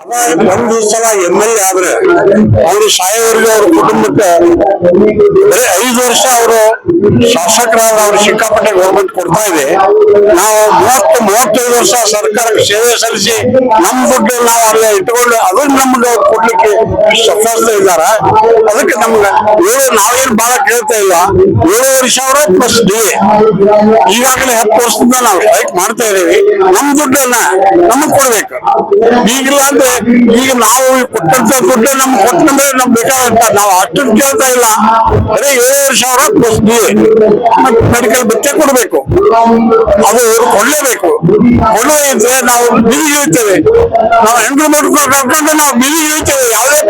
ಒಂದು ಸಲ M L A ಆದ್ರೆ ಅವ್ರು ಸಾಯೋವರೆಗೂ ಅವ್ರ ಕುಟುಂಬಕ್ಕೆ ಬರೀ ಐದು ವರ್ಷ ಅವರು ಶಾಸಕರಾದ ಅವರು ಸಿಕ್ಕಾಪಟ್ಟೆ ಗೌರ್ಮೆಂಟ್ ಕೊಡ್ತಾ ಇದೆ. ನಾವು ಮೂವತ್ತು, ಮೂವತ್ತೈದು ವರ್ಷ ಸರ್ಕಾರಕ್ಕೆ ಸೇವೆ ಸಲ್ಲಿಸಿ ನಮ್ಮ ದುಡ್ಡು ನಾವು ಅಲ್ಲೇ ಇಟ್ಕೊಂಡು ಅದನ್ನ ನಮ್ಗೆ ಕೊಡ್ಲಿಕ್ಕೆ ಸಫಲ ಇದ್ದಾರ. ಅದಕ್ಕೆ ನಮ್ಗೆ ಏಳು, ನಾವೇನು ಬಹಳ ಕೇಳ್ತಾ ಇಲ್ಲ ಏಳುವರೆ ಸಾವಿರ ಪ್ಲಸ್ ಡಿ ಈಗಾಗಲೇ ಹತ್ತು ವರ್ಷದಿಂದ ನಾವು ಸ್ಟ್ರೈಕ್ ಮಾಡ್ತಾ ಇದೀವಿ ನಮ್ ದುಡ್ಡನ್ನ ನಮಗ್ ಕೊಡ್ಬೇಕು. ಈಗಿಲ್ಲ ಅಂದ್ರೆ ಈಗ ನಾವು ಕೊಟ್ಟಂತ ದುಡ್ಡು ನಮ್ಗೆ ಕೊಟ್ಟ ಮೇಲೆ ನಮ್ಗೆ ಬೇಕಾದಂತ ನಾವು ಅಷ್ಟು ಕೇಳ್ತಾ ಇಲ್ಲ. ಅದೇ ಏಳುವರೆ ಸಾವಿರ ಪ್ಲಸ್ ಡಿ ಮೆಡಿಕಲ್ ಬಿಟ್ಟೆ ಕೊಡಬೇಕು. ಅದು ಕೊಡ್ಲೇಬೇಕು. ಕೊಡದೇ ಇದ್ರೆ ನಾವು ಬಿಲಿ ಇಳಿತೇವೆ. ನಾವು ಹೆಂಡ್ರು ಮಕ್ಕಳು ಕರ್ಕೊಂಡು ನಾವು ಬಿಲಿ ಇಳಿತೇವೆ. ಯಾವುದೇ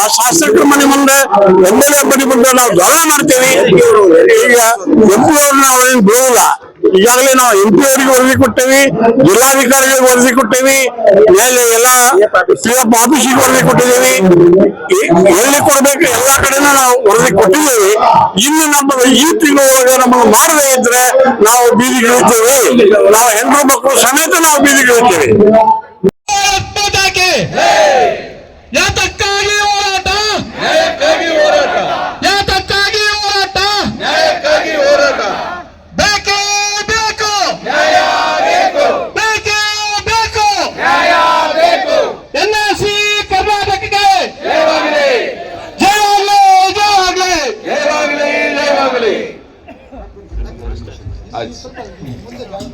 ಆ ಶಾಸಕರ ಮನೆ ಮುಂದೆ ಎಂ ಎಲ್ ಎ ಮನೆ ಮುಂದೆ ನಾವು ಜಗಳ ಮಾಡ್ತೇವೆ. ಈಗ ಎಂ ನಾವು ಅವ್ರನ್ನ ಅವ್ರೇನು ಬಿಡೋಲ್ಲ. ಈಗಾಗಲೇ ನಾವು ಎಂ ಅವರಿಗೆ ವರದಿ ಕೊಟ್ಟೇವಿ, ಜಿಲ್ಲಾಧಿಕಾರಿಗಳಿಗೆ ವರದಿ ಕೊಟ್ಟೇವಿ, ಮೇಲೆ ಎಲ್ಲ ಪಿ ಎಫ್ ಆಫೀಸಿಗೆ ವರದಿ ಕೊಟ್ಟಿದ್ದೇವೆ. ಎಲ್ಲಿ ಕೊಡ್ಬೇಕು. ಎಲ್ಲಾ ಕಡೆನೂ ನಾವು ವರದಿ ಕೊಟ್ಟಿದ್ದೇವೆ. ಇನ್ನು ನಮ್ಮ ಈ ತಿಂಗಳೊಳಗೆ ನಮಗೆ ಮಾಡದೇ ಇದ್ರೆ ನಾವು ಬೀದಿಗೆ ಇಳಿತೇವೆ. ನಾವು ಹೆಣ್ಣು ಮಕ್ಕಳು ಸಮೇತ ನಾವು ಬೀದಿಗೆ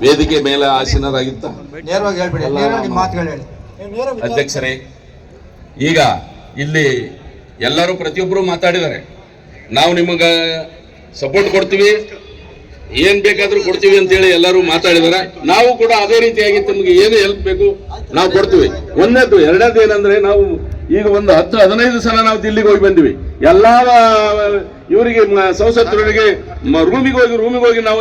ವೇದಿಕೆ ಮೇಲೆ ಆಸೀನರಾಗಿತ್ತ ನೇರವಾಗಿ ಹೇಳ್ಬಿಡಿ ನೇರವಾಗಿ ಮಾತುಗಳು ಹೇಳಿ. ಅಧ್ಯಕ್ಷರೇ ಈಗ ಇಲ್ಲಿ ಎಲ್ಲರೂ ಪ್ರತಿಯೊಬ್ಬರು ಮಾತಾಡಿದ್ದಾರೆ. ನಾವು ನಿಮಗ ಸಪೋರ್ಟ್ ಕೊಡ್ತೀವಿ. ಏನ್ ಬೇಕಾದ್ರೂ ಕೊಡ್ತೀವಿ ಅಂತ ಹೇಳಿ ಎಲ್ಲರೂ ಮಾತಾಡಿದಾರೆ ನಾವು ಕೂಡ ಅದೇ ರೀತಿಯಾಗಿ ತಮಗೆ ಏನು ಹೆಲ್ಪ್ ಬೇಕು ನಾವು ಕೊಡ್ತೀವಿ. ಒಂದನೇದು ಎರಡನೇದು ಏನಂದ್ರೆ ನಾವು ಈಗ ಒಂದು ಹತ್ತು ಹದಿನೈದು ಸಲ ನಾವು ದಿಲ್ಲಿಗೆ ಹೋಗಿ ಬಂದಿವಿ. ಎಲ್ಲಾ ಇವರಿಗೆ ಸಂಸತ್ತರಿಗೆ ರೂಮಿಗೆ ಹೋಗಿ ರೂಮಿಗೆ ಹೋಗಿ ನಾವು